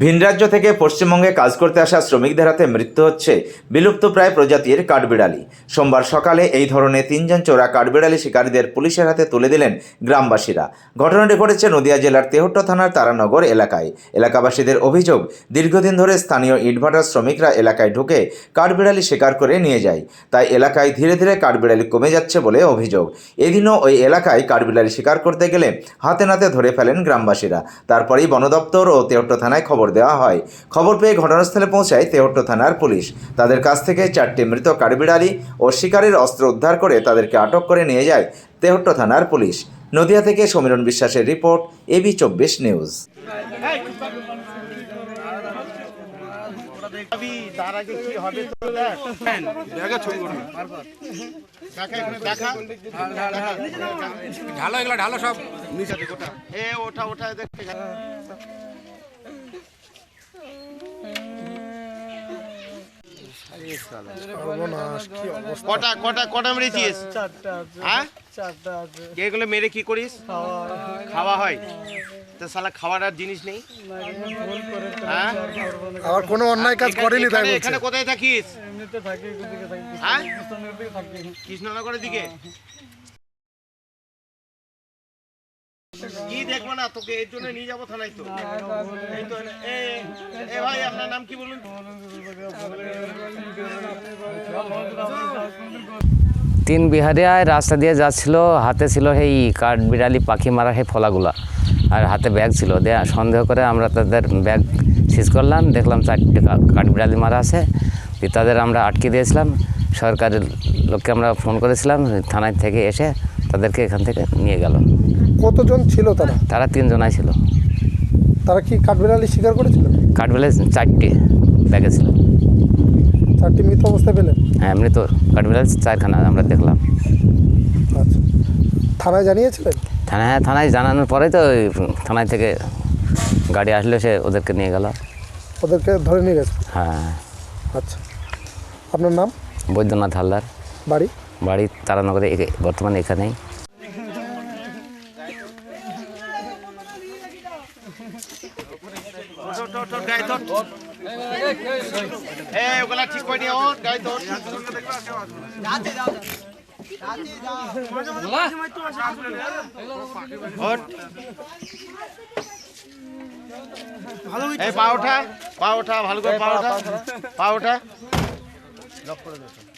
ভিনরাজ্য থেকে পশ্চিমবঙ্গে কাজ করতে আসা শ্রমিকদের হাতে মৃত্যু হচ্ছে বিলুপ্তপ্রায় প্রজাতির কাঠবিড়ালি। সোমবার সকালে এই ধরনের তিনজন চোরা কাঠবিড়ালি শিকারীদের পুলিশের হাতে তুলে দিলেন গ্রামবাসীরা। ঘটনাটি ঘটেছে নদিয়া জেলার তেহট্ট থানার তারানগর এলাকায়। এলাকাবাসীদের অভিযোগ, দীর্ঘদিন ধরে স্থানীয় ইটভাটার শ্রমিকরা এলাকায় ঢুকে কাঠবিড়ালি শিকার করে নিয়ে যায়। তাই এলাকায় ধীরে ধীরে কাঠবিড়ালি কমে যাচ্ছে বলে অভিযোগ। এদিনও ওই এলাকায় কাঠবিড়ালি শিকার করতে গেলে হাতে নাতে ধরে ফেলেন গ্রামবাসীরা। তারপরেই বন দপ্তর ও তেহট্ট থানায় খবর দেওয়া হয়। খবর পেয়ে ঘটনাস্থলে পৌঁছায় তেহট্ট থানার পুলিশ। তাদের কাছ থেকে চারটি মৃত কারবিড়ালি ও শিকারের অস্ত্র উদ্ধার করে তাদেরকে আটক করে নিয়ে যায় তেহট্ট থানার পুলিশ। নদিয়া থেকে সমীরণ বিশ্বাসের রিপোর্ট এবি চব্বিশ নিউজ। ঢালো এগুলো ঢালো সব। নিচে দিকে ওঠা এ ওঠা ওঠা দেখ কটা কটা কটা মেরেছিস? হ্যাঁ? এগুলো মেরে কি করিস? খাওয়া হয়। তো সালা খাওয়ার আর জিনিস নেই? হ্যাঁ? কোনো অন্যায় কাজ করেনি তাই এখানে- কোথায় থাকিস? এমনিতে থাকি হ্যাঁ? কৃষ্ণনগর দিকে থাকি। কৃষ্ণনগরের দিকে? তিন বিহারিয়ায় রাস্তা দিয়ে যাচ্ছিল, হাতে ছিল এই কাঠ বিড়ালি পাখি মারা সেই ফলাগুলা। আর হাতে ব্যাগ ছিল। দিয়ে সন্দেহ করে আমরা তাদের ব্যাগ সিজ করলাম। দেখলাম চারটে কাঠ বিড়ালি মারা আছে। তাদের আমরা আটকে দিয়েছিলাম। সরকারের লোককে আমরা ফোন করেছিলাম। থানায় থেকে এসে তাদেরকে এখান থেকে নিয়ে গেল। কতজন ছিল তারা? তারা তিনজনাই ছিল। তারা কি কাঠবিড়ালি শিকার করেছিল? কাঠ চারটি ব্যাগে ছিল। চারটি মৃত অবস্থায় পেলেন? হ্যাঁ এমনি তো কাঠ বিড়ালি চারখানা আমরা দেখলাম। আচ্ছা। থানায় জানিয়েছিলেন? থানায় হ্যাঁ থানায় জানানোর পরে তো ওই থানায় থেকে গাড়ি আসলে সে ওদেরকে নিয়ে গেল। ওদেরকে ধরে নিয়ে গেছে? হ্যাঁ। আচ্ছা। আপনার নাম? বৈদ্যনাথ হালদার। বাড়ি? বাড়ি তারানগরে বর্তমানে এখানেই ওঠ, ওঠ, ওঠ, ওঠ, গায়ে তোর। এ, ওগুলা ঠিক করে নিয়ে ওঠ, গায়ে তোর। পা ওঠা, পা ওঠা, ভালো করে পা ওঠা, পা ওঠা। একটা